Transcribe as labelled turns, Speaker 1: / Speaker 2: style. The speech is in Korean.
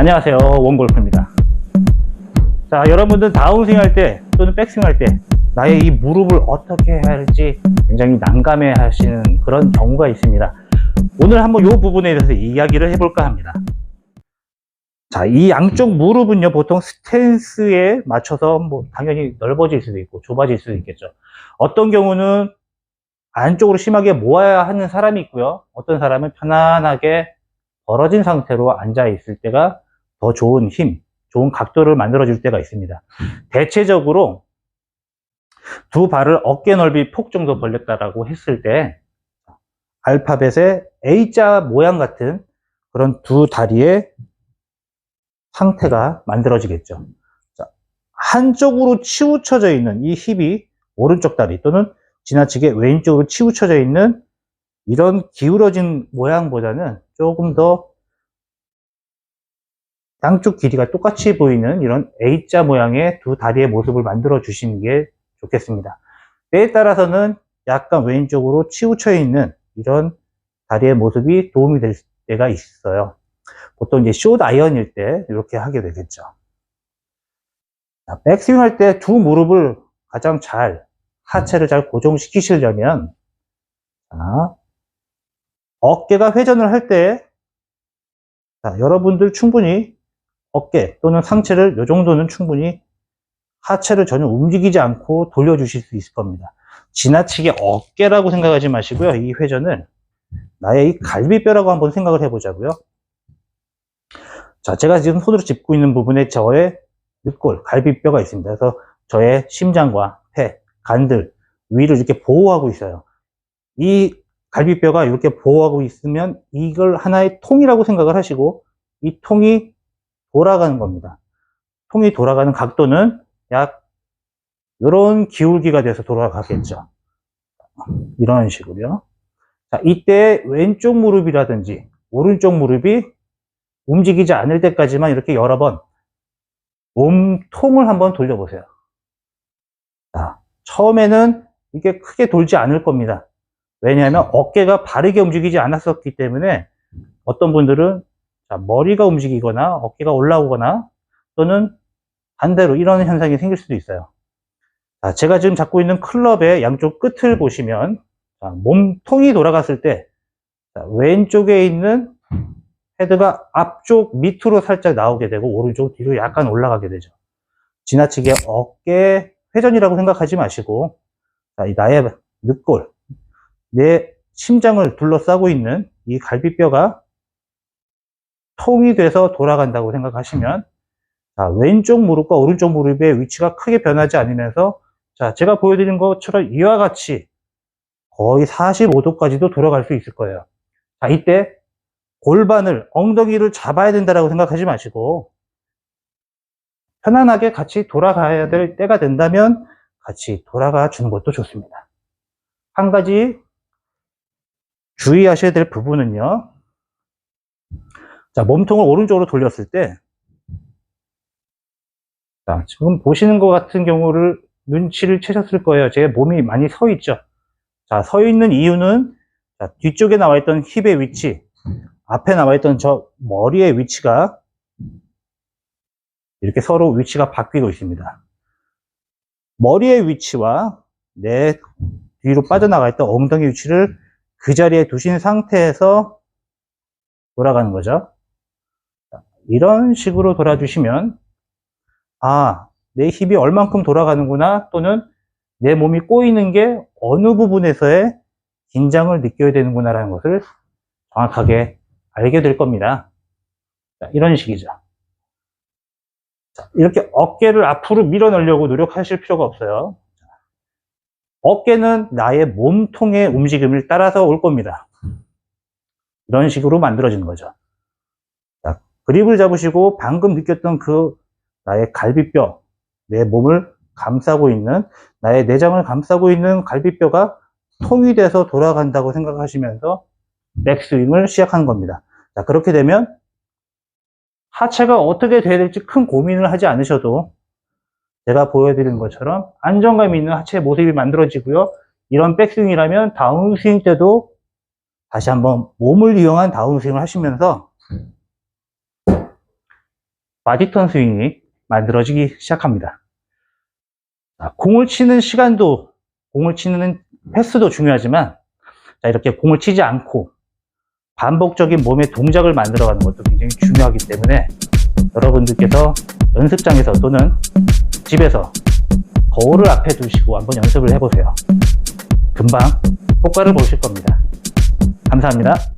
Speaker 1: 안녕하세요. 원골프입니다. 자 여러분들 다운스윙 할 때 또는 백스윙 할 때 나의 이 무릎을 어떻게 해야 할지 굉장히 난감해 하시는 그런 경우가 있습니다. 오늘 한번 이 부분에 대해서 이야기를 해볼까 합니다. 자 이 양쪽 무릎은요 보통 스탠스에 맞춰서 뭐 당연히 넓어질 수도 있고 좁아질 수도 있겠죠. 어떤 경우는 안쪽으로 심하게 모아야 하는 사람이 있고요. 어떤 사람은 편안하게 벌어진 상태로 앉아 있을 때가 더 좋은 힘, 좋은 각도를 만들어 줄 때가 있습니다. 대체적으로 두 발을 어깨 넓이 폭 정도 벌렸다라고 했을 때 알파벳의 A자 모양 같은 그런 두 다리의 상태가 만들어지겠죠. 자, 한쪽으로 치우쳐져 있는 이 힙이 오른쪽 다리 또는 지나치게 왼쪽으로 치우쳐져 있는 이런 기울어진 모양보다는 조금 더 양쪽 길이가 똑같이 보이는 이런 A자 모양의 두 다리의 모습을 만들어 주시는 게 좋겠습니다. 때에 따라서는 약간 왼쪽으로 치우쳐 있는 이런 다리의 모습이 도움이 될 때가 있어요. 보통 이제 숏 아이언일 때 이렇게 하게 되겠죠. 자, 백스윙 할 때 두 무릎을 가장 잘 하체를 잘 고정시키시려면 자, 어깨가 회전을 할 때, 자, 여러분들 충분히 어깨 또는 상체를 이 정도는 충분히 하체를 전혀 움직이지 않고 돌려주실 수 있을 겁니다. 지나치게 어깨라고 생각하지 마시고요. 이 회전을 나의 이 갈비뼈라고 한번 생각을 해보자고요. 자, 제가 지금 손으로 짚고 있는 부분에 저의 늑골, 갈비뼈가 있습니다. 그래서 저의 심장과 폐, 간들, 위를 이렇게 보호하고 있어요. 이 갈비뼈가 이렇게 보호하고 있으면 이걸 하나의 통이라고 생각을 하시고 이 통이 돌아가는 겁니다. 통이 돌아가는 각도는 약 이런 기울기가 돼서 돌아가겠죠. 이런 식으로요. 자, 이때 왼쪽 무릎이라든지 오른쪽 무릎이 움직이지 않을 때까지만 이렇게 여러 번 몸통을 한번 돌려보세요. 자, 처음에는 이게 크게 돌지 않을 겁니다. 왜냐하면 어깨가 바르게 움직이지 않았었기 때문에 어떤 분들은 자, 머리가 움직이거나 어깨가 올라오거나 또는 반대로 이런 현상이 생길 수도 있어요. 자, 제가 지금 잡고 있는 클럽의 양쪽 끝을 보시면 자, 몸통이 돌아갔을 때 자, 왼쪽에 있는 헤드가 앞쪽 밑으로 살짝 나오게 되고 오른쪽 뒤로 약간 올라가게 되죠. 지나치게 어깨 회전이라고 생각하지 마시고 자, 이 나의 늑골 내 심장을 둘러싸고 있는 이 갈비뼈가 통이 돼서 돌아간다고 생각하시면 자, 왼쪽 무릎과 오른쪽 무릎의 위치가 크게 변하지 않으면서 자, 제가 보여드린 것처럼 이와 같이 거의 45도까지도 돌아갈 수 있을 거예요. 자, 이때 골반을, 엉덩이를 잡아야 된다고 생각하지 마시고 편안하게 같이 돌아가야 될 때가 된다면 같이 돌아가 주는 것도 좋습니다. 한 가지 주의하셔야 될 부분은요. 자, 몸통을 오른쪽으로 돌렸을 때, 자, 지금 보시는 것 같은 경우를 눈치를 채셨을 거예요. 제 몸이 많이 서 있죠. 자, 서 있는 이유는 자, 뒤쪽에 나와 있던 힙의 위치, 앞에 나와 있던 저 머리의 위치가 이렇게 서로 위치가 바뀌고 있습니다. 머리의 위치와 내 뒤로 빠져나가 있던 엉덩이 위치를 그 자리에 두신 상태에서 돌아가는 거죠. 이런 식으로 돌아주시면 아, 내 힙이 얼만큼 돌아가는구나 또는 내 몸이 꼬이는 게 어느 부분에서의 긴장을 느껴야 되는구나 라는 것을 정확하게 알게 될 겁니다. 자, 이런 식이죠. 자, 이렇게 어깨를 앞으로 밀어넣으려고 노력하실 필요가 없어요. 어깨는 나의 몸통의 움직임을 따라서 올 겁니다. 이런 식으로 만들어지는 거죠. 자, 그립을 잡으시고 방금 느꼈던 그 나의 갈비뼈, 내 몸을 감싸고 있는, 나의 내장을 감싸고 있는 갈비뼈가 통이 돼서 돌아간다고 생각하시면서 백스윙을 시작하는 겁니다. 자, 그렇게 되면 하체가 어떻게 돼야 될지 큰 고민을 하지 않으셔도 제가 보여드린 것처럼 안정감 있는 하체 모습이 만들어지고요. 이런 백스윙이라면 다운스윙 때도 다시 한번 몸을 이용한 다운스윙을 하시면서 바디턴 스윙이 만들어지기 시작합니다. 자, 공을 치는 시간도, 공을 치는 횟수도 중요하지만, 자, 이렇게 공을 치지 않고 반복적인 몸의 동작을 만들어가는 것도 굉장히 중요하기 때문에 여러분들께서 연습장에서 또는 집에서 거울을 앞에 두시고 한번 연습을 해보세요. 금방 효과를 보실 겁니다. 감사합니다.